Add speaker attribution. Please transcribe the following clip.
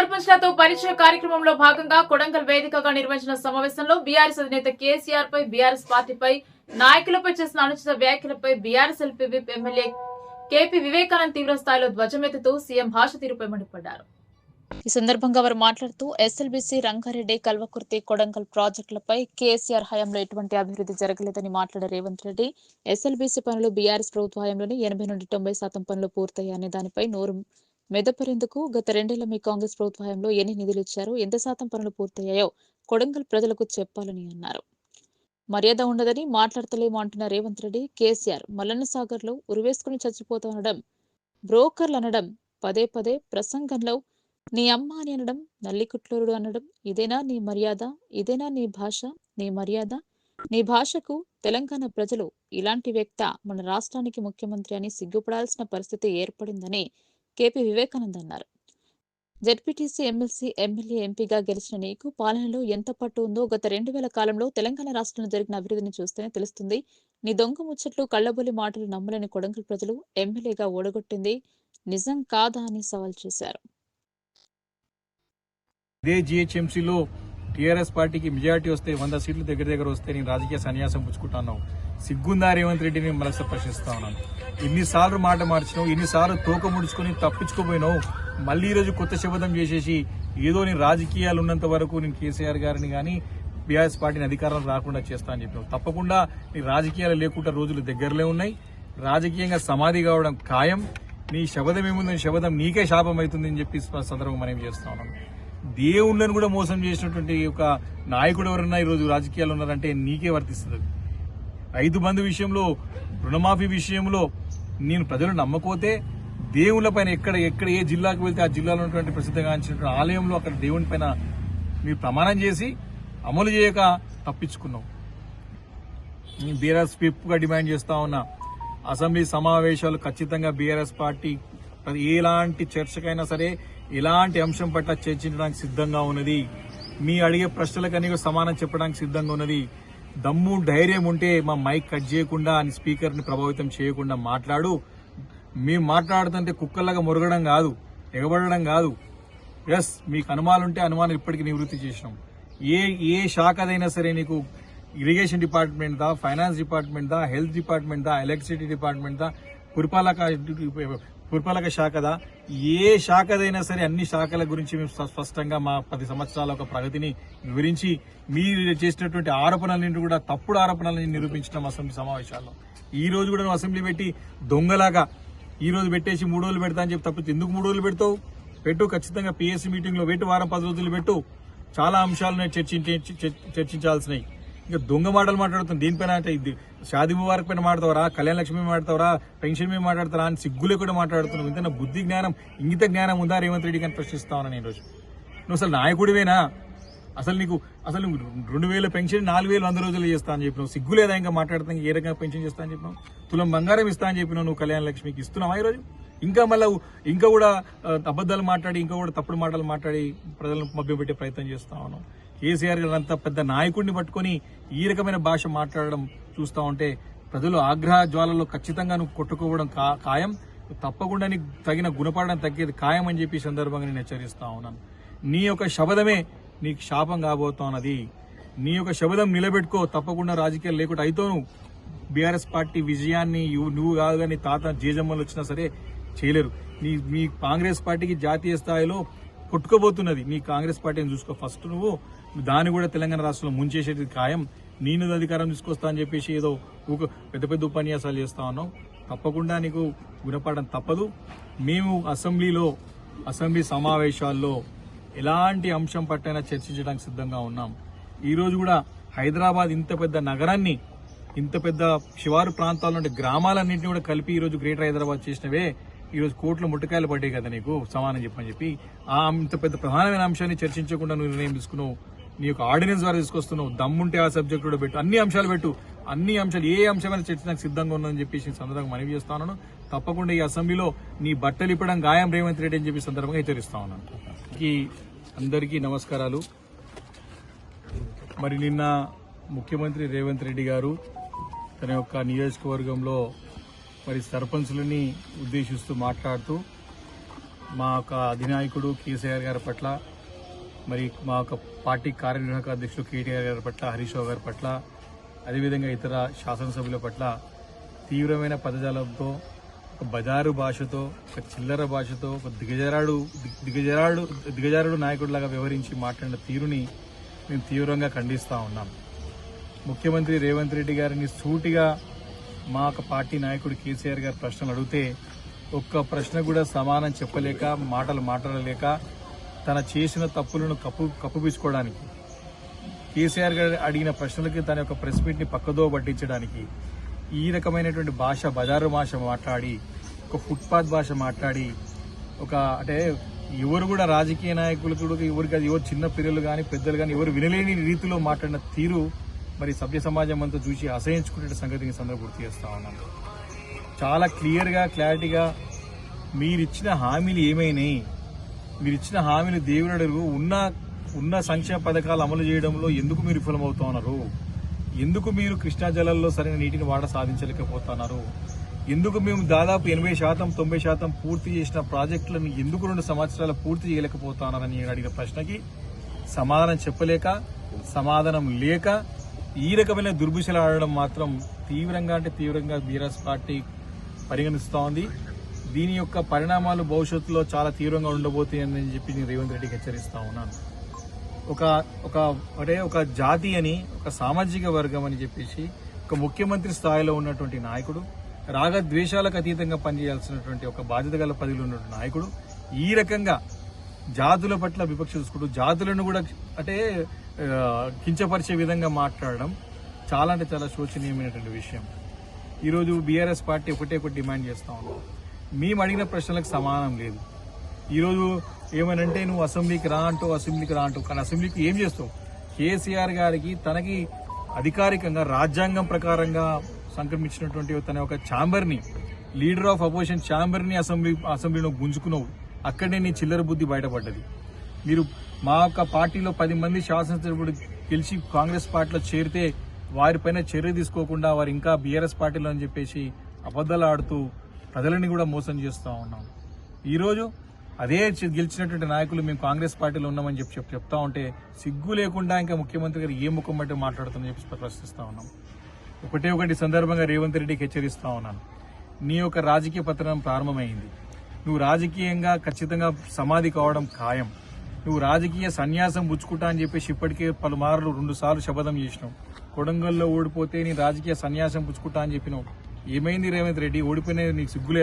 Speaker 1: సర్పంచ్లతో పరిచయ కార్యక్రమంలో భాగంగా కొడంగల్ వేదికగా నిర్వహించిన సమావేశంలో బీఆర్ఎస్ అధినేత కేసీఆర్ పై బీఆర్ఎస్ పార్టీపై నాయకులపై చేసిన అనుచిత వ్యాఖ్యలపై BRS LP whip MLA KP Vivekanand తీవ్ర స్థాయిలో ధ్వజమెత్తుతూ సీఎం భాష తీరుపై మండిపడ్డారు. ఈ సందర్భంగా వారు మాట్లాడుతూ ఎస్ఎల్బీసీ రంగారెడ్డి కల్వకుర్తి కొడంగల్ ప్రాజెక్టులపై కేసీఆర్ హయాంలో ఎటువంటి అభివృద్ధి జరగలేదని మాట్లాడే రేవంత్ రెడ్డి ఎస్ఎల్బీసీ పనులు బీఆర్ఎస్ ప్రభుత్వ హయాంలోనే ఎనభై నుండి తొంభై శాతం పనులు పూర్తయ్యాయనే దానిపై నోరు మెదపరేందుకు గత రెండేళ్ళ మీ కాంగ్రెస్ ప్రభుత్వ హయాంలో ఎన్ని నిధులు ఇచ్చారో? ఎంత శాతం పనులు పూర్తయ్యాయో కొడంగల్ ప్రజలకు చెప్పాలని అన్నారు. మర్యాద ఉండదని మాట్లాడతలేము అంటున్న రేవంత్ రెడ్డి కేసీఆర్ మల్లన్న సాగర్లో ఉరివేసుకుని చచ్చిపోతానడం బ్రోకర్లు అనడం పదే పదే ప్రసంగంలో నీ అమ్మ అని అనడం నల్లికుట్లూరుడు అనడం ఇదేనా నీ మర్యాద? ఇదేనా నీ భాష? నీ మర్యాద? నీ భాషకు తెలంగాణ ప్రజలు ఇలాంటి వ్యక్త మన రాష్ట్రానికి ముఖ్యమంత్రి అని సిగ్గుపడాల్సిన పరిస్థితి ఏర్పడిందని కేపీ వివేకానంద్ అన్నారు జెడ్పీటీసీ ఎమ్మెల్సీ ఎమ్మెల్యే ఎంపీగా గెలిచిన నీకు పాలనలో ఎంత పట్టు ఉందో గత రెండు వేల కాలంలో తెలంగాణ రాష్ట్రంలో జరిగిన అభివృద్ధిని చూస్తేనే తెలుస్తుంది. నీ దొంగ ముచ్చట్లు కళ్ళబొలి మాటలు నమ్మలేని కొడంగల్ ప్రజలు ఎమ్మెల్యేగా ఓడగొట్టింది. నిజం కాదా అని సవాల్ చేశారు.
Speaker 2: ఇదే జిహెచ్ఎంసీలో టీఆర్ఎస్ పార్టీకి మెజార్టీ వస్తే వంద సీట్లు దగ్గర దగ్గర వస్తే నేను రాజకీయ సన్యాసం పుచ్చుకుంటున్నావు సిగ్గుందా రేవంత్ రెడ్డిని మరొకసారి ప్రశ్నిస్తా ఉన్నాను. ఎన్నిసార్లు మాట మార్చినావు ఎన్నిసార్లు తోక ముడుచుకొని తప్పించుకోపోయినావు మళ్ళీ ఈరోజు కొత్త శపథం చేసేసి ఏదో నేను రాజకీయాలు ఉన్నంత వరకు నేను కేసీఆర్ గారిని కానీ బీఆర్ఎస్ పార్టీని అధికారం రాకుండా చేస్తా అని చెప్పినావు. తప్పకుండా నీ రాజకీయాలు లేకుండా రోజులు దగ్గరలో ఉన్నాయి. రాజకీయంగా సమాధి కావడం ఖాయం. నీ శబదం ఏముందని శబదం నీకే శాపం అవుతుందని చెప్పి సందర్భం మనం చేస్తా ఉన్నాను దేవుళ్ళని కూడా మోసం చేసినటువంటి ఒక నాయకుడు ఎవరన్నా ఈరోజు రాజకీయాలు ఉన్నారంటే నీకే వర్తిస్తుంది రైతు బంధు విషయంలో రుణమాఫీ విషయంలో నేను ప్రజలు నమ్మకపోతే దేవుళ్ళ పైన ఎక్కడ ఎక్కడ ఏ జిల్లాకు వెళ్తే ఆ జిల్లాలో ఉన్నటువంటి ప్రసిద్ధగాంచినటువంటి ఆలయంలో అక్కడ దేవుని పైన మీరు ప్రమాణం చేసి అమలు చేయక తప్పించుకున్నాం. నేను బీఆర్ఎస్ పిప్గా డిమాండ్ చేస్తా ఉన్నా. అసెంబ్లీ సమావేశాలు ఖచ్చితంగా బీఆర్ఎస్ పార్టీ ఎలాంటి చర్చకైనా సరే ఎలాంటి అంశం పట్ల చర్చించడానికి సిద్ధంగా ఉన్నది. మీ అడిగే ప్రశ్నలకన్నీ సమానం చెప్పడానికి సిద్ధంగా ఉన్నది. దమ్ము ధైర్యం ఉంటే మా మైక్ కట్ చేయకుండా అని స్పీకర్ని ప్రభావితం చేయకుండా మాట్లాడు. మేము మాట్లాడుతుంటే కుక్కల్లాగా మురగడం కాదు ఎగబడడం కాదు. ఎస్ మీకు అనుమానాలుంటే అనుమానం ఇప్పటికీ నివృత్తి చేసినాం. ఏ ఏ శాఖదైనా సరే నీకు ఇరిగేషన్ డిపార్ట్మెంట్ దా ఫైనాన్స్ డిపార్ట్మెంట్ దా హెల్త్ డిపార్ట్మెంట్ దా ఎలక్ట్రిసిటీ డిపార్ట్మెంట్ దా పురపాలక పురపాలక శాఖదా? ఏ శాఖదైనా సరే అన్ని శాఖల గురించి మేము స్ప- స్పష్టంగా మా పది సంవత్సరాల ఒక ప్రగతిని వివరించి మీరు చేసినటువంటి ఆరోపణలన్నింటి కూడా తప్పుడు ఆరోపణలని నిరూపించడం అసెంబ్లీ సమావేశాల్లో. ఈ రోజు కూడా నువ్వు అసెంబ్లీ పెట్టి దొంగలాగా ఈ రోజు పెట్టేసి మూడు రోజులు పెడతా అని చెప్పి తప్పితే ఎందుకు మూడు రోజులు పెడతావు? పెట్టు ఖచ్చితంగా పిఎస్సీ మీటింగ్లో పెట్టు వారం పది రోజులు పెట్టు. చాలా అంశాలను చర్చించే చర్చించాల్సినవి. ఇంకా దొంగ మాటలు మాట్లాడుతుంది దీనిపైన అంటే ఇది షాది ముబారక్ పైన మాట్లాడతావరా? కళ్యాణ లక్ష్మి మాట్లాడతావరా? పెన్షన్ మీద మాట్లాడతారా? అని సిగ్గులే కూడా మాట్లాడుతున్నావు. ఇంత బుద్ధి జ్ఞానం ఇంగిత జ్ఞానం ఉందా? రేవంత్ రెడ్డి కానీ ప్రశ్నిస్తా ఉన్నాను నేను ఈరోజు. నువ్వు అసలు నాయకుడివేనా? అసలు నీకు అసలు నువ్వు రెండు వేల పెన్షన్ నాలుగు వేలు వంద రోజులు చేస్తా అని చెప్పినావు. సిగ్గు లేదా ఇంకా మాట్లాడుతా ఏ రకంగా పెన్షన్ చేస్తా అని చెప్పినావు? తులం బంగారం ఇస్తా అని చెప్పినావు నువ్వు కళ్యాణ లక్ష్మికి. ఇస్తున్నావా ఈరోజు? ఇంకా మళ్ళీ ఇంకా కూడా అబద్ధాలు మాట్లాడి ఇంకా కూడా తప్పుడు మాటలు మాట్లాడి ప్రజలను మభ్యపెట్టే ప్రయత్నం చేస్తా ఉన్నావు. కేసీఆర్ గారు అంత పెద్ద నాయకుడిని పట్టుకొని ఈ రకమైన భాష మాట్లాడడం చూస్తా ఉంటే ప్రజలు ఆగ్రహ జ్వాలలో ఖచ్చితంగా నువ్వు కొట్టుకోవడం కా- ఖాయం. తప్పకుండా నీకు తగిన గుణపాఠం తగ్గేది ఖాయం అని చెప్పి సందర్భంగా నేను హెచ్చరిస్తా ఉన్నాను. నీ యొక్క శబదమే నీకు శాపం కాబోతున్నది. నీ యొక్క శబదం నిలబెట్టుకో తప్పకుండా రాజకీయాలు లేకుండా అయితోను. బీఆర్ఎస్ పార్టీ విజయాన్ని నువ్వు కాదు కానీ తాత జేజమ్మలు వచ్చినా సరే చేయలేరు. నీ మీ కాంగ్రెస్ పార్టీకి జాతీయ స్థాయిలో కొట్టుకోబోతున్నది. నీ కాంగ్రెస్ పార్టీని చూసుకో. ఫస్ట్ నువ్వు దాన్ని కూడా తెలంగాణ రాష్ట్రంలో ముంచేసేది ఖాయం. నేను అధికారం తీసుకొస్తా అని చెప్పేసి ఏదో ఊక పెద్ద పెద్ద ఉపన్యాసాలు చేస్తా ఉన్నావు. తప్పకుండా నీకు గుణపడడం తప్పదు. మేము అసెంబ్లీలో అసెంబ్లీ సమావేశాల్లో ఎలాంటి అంశం పట్టైనా చర్చించడానికి సిద్ధంగా ఉన్నాం. ఈరోజు కూడా హైదరాబాద్ ఇంత పెద్ద నగరాన్ని ఇంత పెద్ద శివారు ప్రాంతాల నుండి గ్రామాలన్నింటినీ కూడా కలిపి ఈ రోజు గ్రేటర్ హైదరాబాద్ చేసినవే. ఈరోజు కోర్టులో ముట్టకాయలు పడ్డాయి కదా నీకు? సమానం చెప్పని చెప్పి. ఆ అంత పెద్ద ప్రధానమైన అంశాన్ని చర్చించకుండా నువ్వు నిర్ణయం తీసుకున్నావు. నీ యొక్క ఆర్డినెన్స్ ద్వారా తీసుకొస్తున్నావు. దమ్ముంటే ఆ సబ్జెక్ట్ కూడా పెట్టు. అన్ని అంశాలు పెట్టు. అన్ని అంశాలు ఏ అంశమైనా చర్చించడానికి సిద్ధంగా ఉందని చెప్పేసి సందర్భంగా మనవి చేస్తా ఉన్నాను. తప్పకుండా ఈ అసెంబ్లీలో నీ బట్టలు ఇప్పడం గాయం రేవంత్ రెడ్డి అని చెప్పి సందర్భంగా హెచ్చరిస్తా ఉన్నాను. ఈ అందరికీ నమస్కారాలు. మరి నిన్న ముఖ్యమంత్రి రేవంత్ రెడ్డి గారు తన యొక్క నియోజకవర్గంలో మరి సర్పంచులని ఉద్దేశిస్తూ మాట్లాడుతూ మా యొక్క అధినాయకుడు కేసీఆర్ గారి పట్ల మరి మా యొక్క పార్టీ కార్యనిర్వాహక అధ్యక్షుడు కేటీఆర్ గారి పట్ల హరీష్ రావు గారి పట్ల అదేవిధంగా ఇతర శాసనసభ్యుల పట్ల తీవ్రమైన పదజాలంతో ఒక బజారు భాషతో ఒక చిల్లర భాషతో ఒక దిగజారాడు దిగజరాడు దిగజారాడు దిగజారుడు నాయకుడిలాగా వ్యవహరించి మాట్లాడిన తీరుని మేము తీవ్రంగా ఖండిస్తూ ఉన్నాం. ముఖ్యమంత్రి రేవంత్ రెడ్డి గారిని సూటిగా మా యొక్క పార్టీ నాయకుడు కేసీఆర్ గారు ప్రశ్నలు అడిగితే ఒక్క ప్రశ్న కూడా సమానం చెప్పలేక మాటలు మాట్లాడలేక తన చేసిన తప్పులను కప్పు కప్పుపించుకోవడానికి కేసీఆర్ గారు అడిగిన ప్రశ్నలకి తన యొక్క ప్రెస్ మీట్ని పక్కదో పట్టించడానికి ఈ రకమైనటువంటి భాష బజారు భాష మాట్లాడి ఒక ఫుట్పాత్ భాష మాట్లాడి ఒక అంటే ఎవరు కూడా రాజకీయ నాయకులు కూడా ఎవరికి అది ఎవరు చిన్న పిల్లలు కానీ పెద్దలు కానీ ఎవరు వినలేని రీతిలో మాట్లాడిన తీరు మరి సభ్య సమాజం అంతా చూసి అసహించుకునే సంగతిని సందర్భం గుర్తు చేస్తా ఉన్నాను చాలా క్లియర్గా క్లారిటీగా మీరిచ్చిన హామీలు ఏమైనాయి? మీరిచ్చిన హామీలు దేవుడు ఉన్న ఉన్న సంక్షేమ పథకాలు అమలు చేయడంలో ఎందుకు మీరు విఫలమవుతున్నారు ఎందుకు మీరు కృష్ణా జలాల్లో సరైన నీటిని వాడ సాధించలేకపోతున్నారు? ఎందుకు మేము దాదాపు ఎనభై శాతం తొంభై శాతం పూర్తి చేసిన ప్రాజెక్టులను ఎందుకు రెండు సంవత్సరాలు పూర్తి చేయలేకపోతున్నారని నేను అడిగిన ప్రశ్నకి సమాధానం చెప్పలేక సమాధానం లేక ఈ రకమైన దుర్భుషలు ఆడడం మాత్రం తీవ్రంగా అంటే తీవ్రంగా బీఆర్ఎస్ పార్టీ పరిగణిస్తూ ఉంది దీని యొక్క పరిణామాలు భవిష్యత్తులో చాలా తీవ్రంగా ఉండబోతాయని చెప్పి నేను రేవంత్ రెడ్డికి హెచ్చరిస్తా ఉన్నాను. ఒక ఒక అంటే ఒక జాతి అని ఒక సామాజిక వర్గం అని చెప్పేసి ఒక ముఖ్యమంత్రి స్థాయిలో ఉన్నటువంటి నాయకుడు రాగ ద్వేషాలకు అతీతంగా పనిచేయాల్సినటువంటి ఒక బాధ్యత గల పదవిలో ఉన్నటువంటి నాయకుడు ఈ రకంగా జాతుల పట్ల విపక్ష చూసుకుంటూ జాతులను కూడా అంటే కించపరిచే విధంగా మాట్లాడడం చాలా అంటే చాలా శోచనీయమైనటువంటి విషయం. ఈరోజు బీఆర్ఎస్ పార్టీ ఒకటే ఒకటి డిమాండ్ చేస్తూ ఉన్నాం. మేము అడిగిన ప్రశ్నలకు సమానం లేదు. ఈరోజు ఏమనంటే నువ్వు అసెంబ్లీకి రా అంటూ అసెంబ్లీకి రా అంటూ కానీ అసెంబ్లీకి ఏం చేస్తావు? కేసీఆర్ గారికి తనకి అధికారికంగా రాజ్యాంగం ప్రకారంగా సంక్రమించినటువంటి తన ఒక ఛాంబర్ని లీడర్ ఆఫ్ అపోజిషన్ ఛాంబర్ని అసెంబ్లీ అసెంబ్లీలో గుంజుకున్నావు. అక్కడనే నీ చిల్లర బుద్ధి బయటపడ్డది. మీరు మా యొక్క పార్టీలో పది మంది శాసనసభ్యుడు గెలిచి కాంగ్రెస్ పార్టీలో చేరితే వారిపైన చర్య తీసుకోకుండా వారు ఇంకా బీఆర్ఎస్ పార్టీలో అని చెప్పేసి అబద్ధాలు ఆడుతూ ప్రజలని కూడా మోసం చేస్తూ ఉన్నాం. ఈరోజు అదే గెలిచినటువంటి నాయకులు మేము కాంగ్రెస్ పార్టీలో ఉన్నామని చెప్పి చెప్ చెప్తా ఉంటే సిగ్గు లేకుండా ఇంకా ముఖ్యమంత్రి గారు ఏ ముఖం బట్టి మాట్లాడుతుందని చెప్పి ప్రశ్నిస్తూ ఉన్నాం. ఒకటే ఒకటి సందర్భంగా రేవంత్ రెడ్డికి హెచ్చరిస్తూ ఉన్నాను. నీ యొక్క రాజకీయ పత్రం ప్రారంభమైంది. నువ్వు రాజకీయంగా ఖచ్చితంగా సమాధి కావడం ఖాయం. నువ్వు రాజకీయ సన్యాసం పుచ్చుకుంటా అని చెప్పేసి ఇప్పటికే పలుమార్లు రెండు సార్లు శపథం చేసినావు. కొడంగల్లో ఓడిపోతే నీ రాజకీయ సన్యాసం పుచ్చుకుంటా అని చెప్పినావు. ఏమైంది రేవంత్ రెడ్డి? ఓడిపోయిన నీకు సిగ్గులే